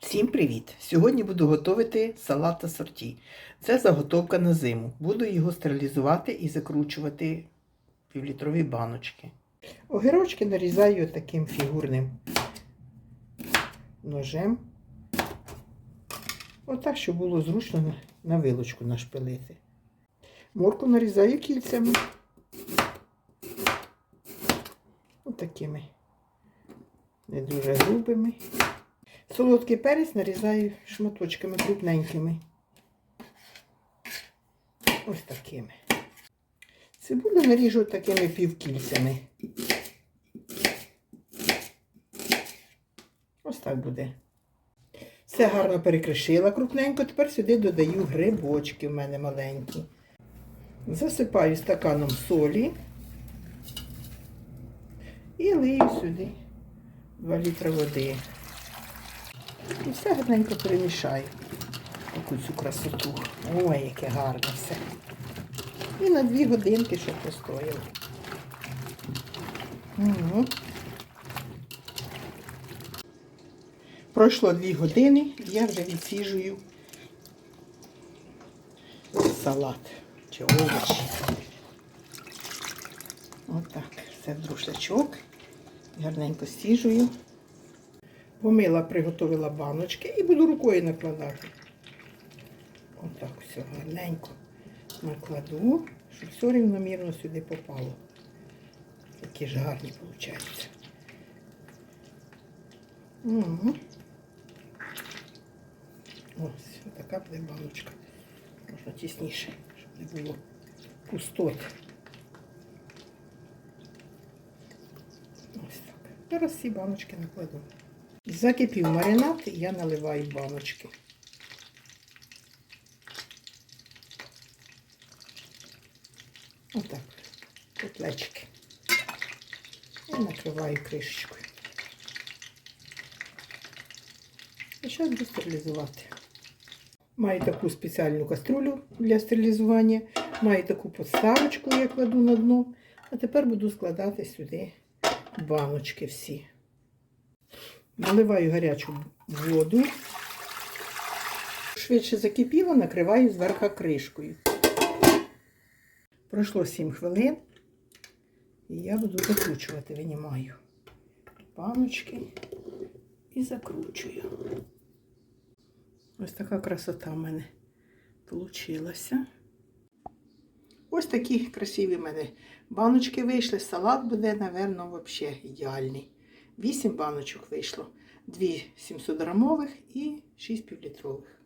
Всім привіт! Сьогодні буду готувати салат асорті. Це заготовка на зиму. Буду його стерилізувати і закручувати в півлітрові баночки. Огірочки нарізаю таким фігурним ножем. Отак, щоб було зручно на- на вилочку нашпилити. Морку нарізаю кільцями. Отакими не дуже грубими. Солодкий перець нарізаю шматочками крупненькими. Ось такими. Цибулю наріжу такими півкільцями. Ось так буде. Все гарно перекришила крупненько. Тепер сюди додаю грибочки в мене маленькі. Засипаю стаканом солі і лию сюди 2 літри води. І все гарненько перемішаю. Таку цю красоту. Ой, яке гарне все. І на дві годинки, щоб постояло. Угу. Пройшло дві години, я вже відсіжую салат чи овочі. Отак, все в друшлячок. Гарненько сіжую. Помила, приготувала баночки і буду рукою накладати. Отак все гарненько накладу, щоб все рівномірно сюди попало. Такі ж гарні виходять. Угу. Ось, така буде баночка. Можна тісніше, щоб не було пустот. Ось так. Зараз всі баночки накладу. Закипів маринад, я наливаю баночки. Отак, котлечки. І накриваю кришечкою. І зараз буду стерилізувати. Маю таку спеціальну каструлю для стерилізування. Маю таку подставочку, я кладу на дно. А тепер буду складати сюди баночки всі. Наливаю гарячу воду. Швидше закипіло, накриваю зверху кришкою. Пройшло 7 хвилин. І я буду закручувати, винімаю баночки і закручую. Ось така красота в мене вийшла. Ось такі красиві в мене баночки вийшли. Салат буде, напевно, взагалі ідеальний. 8 баночок вийшло. 2 700 грамових і 6 півлітрових.